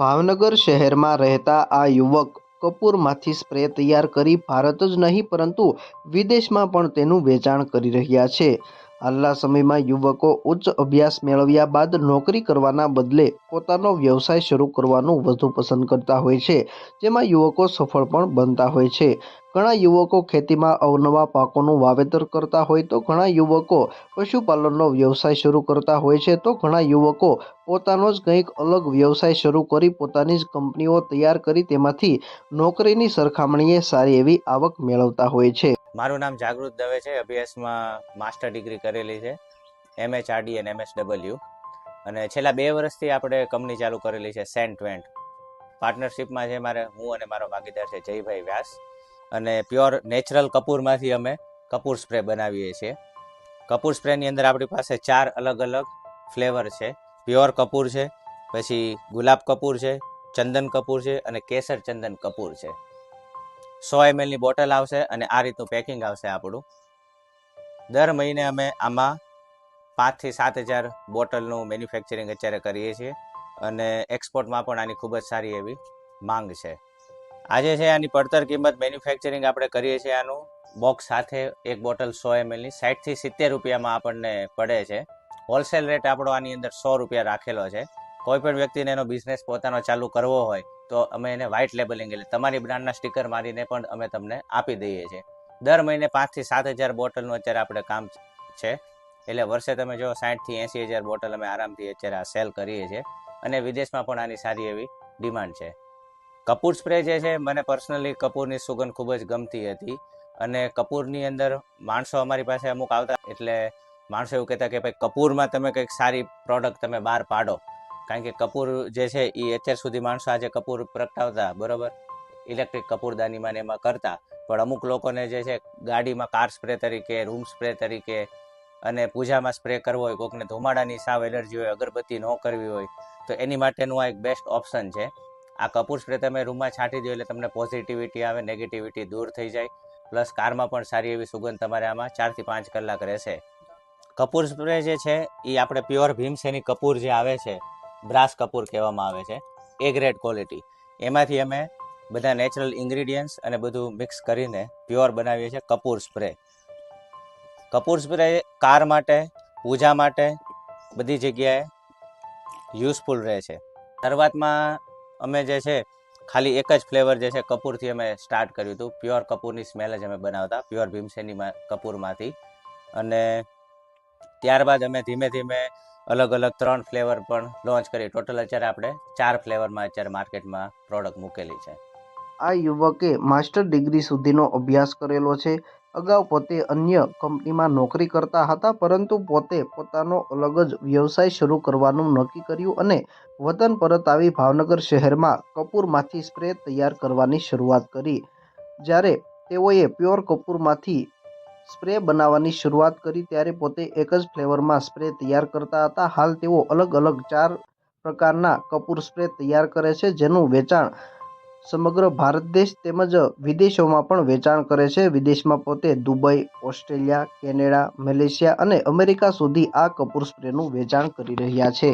ભાવનગર શહેરમાં રહેતા આ યુવક કપૂરમાંથી સ્પ્રે તૈયાર કરી ભારત જ નહીં, પરંતુ વિદેશમાં પણ તેનું વેચાણ કરી રહ્યા છે. હાલના સમયમાં યુવકો ઉચ્ચ અભ્યાસ મેળવ્યા બાદ નોકરી કરવાના બદલે પોતાનો વ્યવસાય શરૂ કરવાનું વધુ પસંદ કરતા હોય છે, જેમાં યુવકો સફળ પણ બનતા હોય છે. ઘણા યુવકો ખેતીમાં અવનવા પાકોનું વાવેતર કરતા હોય તો ઘણા યુવકો પશુપાલનનો વ્યવસાય શરૂ કરતા હોય છે તો ઘણા યુવકો પોતાનો જ કંઈક અલગ વ્યવસાય શરૂ કરી પોતાની જ કંપનીઓ તૈયાર કરી તેમાંથી નોકરીની સરખામણીએ સારી એવી આવક મેળવતા હોય છે. મારું નામ જાગૃત દવે છે. અભ્યાસમાં માસ્ટર ડિગ્રી કરેલી છે. એમએચઆરડી અને એમએસડબલ્યુ. અને છેલ્લા બે વર્ષથી આપણે કંપની ચાલુ કરેલી છે સેન્ટ વેન્ટ પાર્ટનરશિપમાં છે મારે હું અને મારો ભાગીદાર છે જયભાઈ વ્યાસ. અને પ્યોર નેચરલ કપૂરમાંથી અમે કપૂર સ્પ્રે બનાવીએ છીએ. કપૂર સ્પ્રેની અંદર આપણી પાસે ચાર અલગ અલગ ફ્લેવર છે. પ્યોર કપૂર છે, પછી ગુલાબ કપૂર છે, ચંદન કપૂર છે અને કેસર ચંદન કપૂર છે. સો એમએલની બોટલ આવશે અને આ રીતનું પેકિંગ આવશે આપણું. દર મહિને અમે આમાં પાંચથી સાત હજાર બોટલનું મેન્યુફેક્ચરિંગ અત્યારે કરીએ છીએ અને એક્સપોર્ટમાં પણ આની ખૂબ જ સારી એવી માંગ છે. આજે છે આની પડતર કિંમત મેન્યુફેક્ચરિંગ આપણે કરીએ છીએ આનું. બોક્સ સાથે એક બોટલ સો એમએલની સાઠથી સિત્તેર રૂપિયામાં આપણને પડે છે. હોલસેલ રેટ આપણો આની અંદર સો રૂપિયા રાખેલો છે. કોઈ પણ વ્યક્તિને એનો બિઝનેસ પોતાનો ચાલુ કરવો હોય, તો અમે એને વ્હાઇટ લેબલિંગ એટલે તમારી બ્રાન્ડના સ્ટીકર મારીને પણ અમે તમને આપી દઈએ છીએ. દર મહિને પાંચથી સાત હજાર બોટલનું અત્યારે આપણે કામ છે. એટલે વર્ષે તમે જો સાઠથી એંસી હજાર બોટલ અમે આરામથી અત્યારે આ સેલ કરીએ છીએ. અને વિદેશમાં પણ આની સારી એવી ડિમાન્ડ છે. કપૂર સ્પ્રે જે છે, મને પર્સનલી કપૂરની સુગંધ ખૂબ જ ગમતી હતી. અને કપૂરની અંદર માણસો અમારી પાસે અમુક આવતા એટલે માણસો એવું કહેતા કે, ભાઈ, કપૂરમાં તમે કંઈક સારી પ્રોડક્ટ તમે બહાર પાડો. કારણ કે કપૂર જે છે એ અત્યાર સુધી માણસો આજે કપૂર પ્રગટાવતા, બરોબર? ઇલેક્ટ્રિક કપૂરદાનીમાં ને એમાં કરતા. પણ અમુક લોકોને જે છે, ગાડીમાં કાર સ્પ્રે તરીકે રૂમ સ્પ્રે તરીકે અને પૂજામાં સ્પ્રે કરવો હોય, કોકને ધુમાડાની સાવ એલર્જી હોય, અગરબત્તી ન કરવી હોય, તો એની માટેનું આ એક બેસ્ટ ઓપ્શન છે. આ કપૂર સ્પ્રે તમે રૂમમાં છાંટી દો એટલે તમને પોઝિટિવિટી આવે નેગેટિવિટી દૂર થઈ જાય. પ્લસ કારમાં પણ સારી એવી સુગંધ તમારે આમાં ચારથી પાંચ કલાક રહેશે. કપૂર સ્પ્રે જે છે એ આપણે પ્યોર ભીમસેની કપૂર જે આવે છે, બ્રાસ કપૂર કહેવામાં આવે છે, એ ગ્રેડ ક્વોલિટી એમાંથી અમે બધા નેચરલ ઇન્ગ્રીડિયન્ટ્સ અને બધું મિક્સ કરીને પ્યોર બનાવીએ છીએ કપૂર સ્પ્રે કપૂર સ્પ્રે કાર માટે, પૂજા માટે બધી જગ્યાએ યુઝફુલ રહે છે. શરૂઆતમાં અમે જે છે, ખાલી એક જ ફ્લેવર જે છે, કપૂરથી અમે સ્ટાર્ટ કર્યું હતું. પ્યોર કપૂરની સ્મેલ જ અમે બનાવતા પ્યોર ભીમસેની કપૂરમાંથી. અને ત્યારબાદ અમે ધીમે ધીમે અલગ અલગ ત્રણ ફ્લેવર પણ લોન્ચ કરી. ટોટલ અત્યારે આપણે ચાર ફ્લેવરમાં અત્યારે માર્કેટમાં પ્રોડક્ટ મૂકેલી છે. આ યુવકે માસ્ટર ડિગ્રી સુધીનો અભ્યાસ કરેલો છે. અગાઉ પોતે અન્ય કંપનીમાં નોકરી કરતા હતા, પરંતુ પોતે પોતાનો અલગ જ વ્યવસાય શરૂ કરવાનું નક્કી કર્યું અને વતન પરત આવી ભાવનગર શહેરમાં કપૂરમાંથી સ્પ્રે તૈયાર કરવાની શરૂઆત કરી. જ્યારે તેઓએ પ્યોર કપૂરમાંથી સ્પ્રે બનાવવાની શરૂઆત કરી, ત્યારે પોતે એક જ ફ્લેવરમાં સ્પ્રે તૈયાર કરતા હતા. હાલ તેઓ અલગ અલગ ચાર પ્રકારના કપૂર સ્પ્રે તૈયાર કરે છે, જેનું વેચાણ સમગ્ર ભારત દેશ તેમજ વિદેશોમાં પણ વેચાણ કરે છે. વિદેશમાં પોતે દુબઈ, ઓસ્ટ્રેલિયા, કેનેડા, મલેશિયા અને અમેરિકા સુધી આ કપૂર સ્પ્રેનું વેચાણ કરી રહ્યા છે.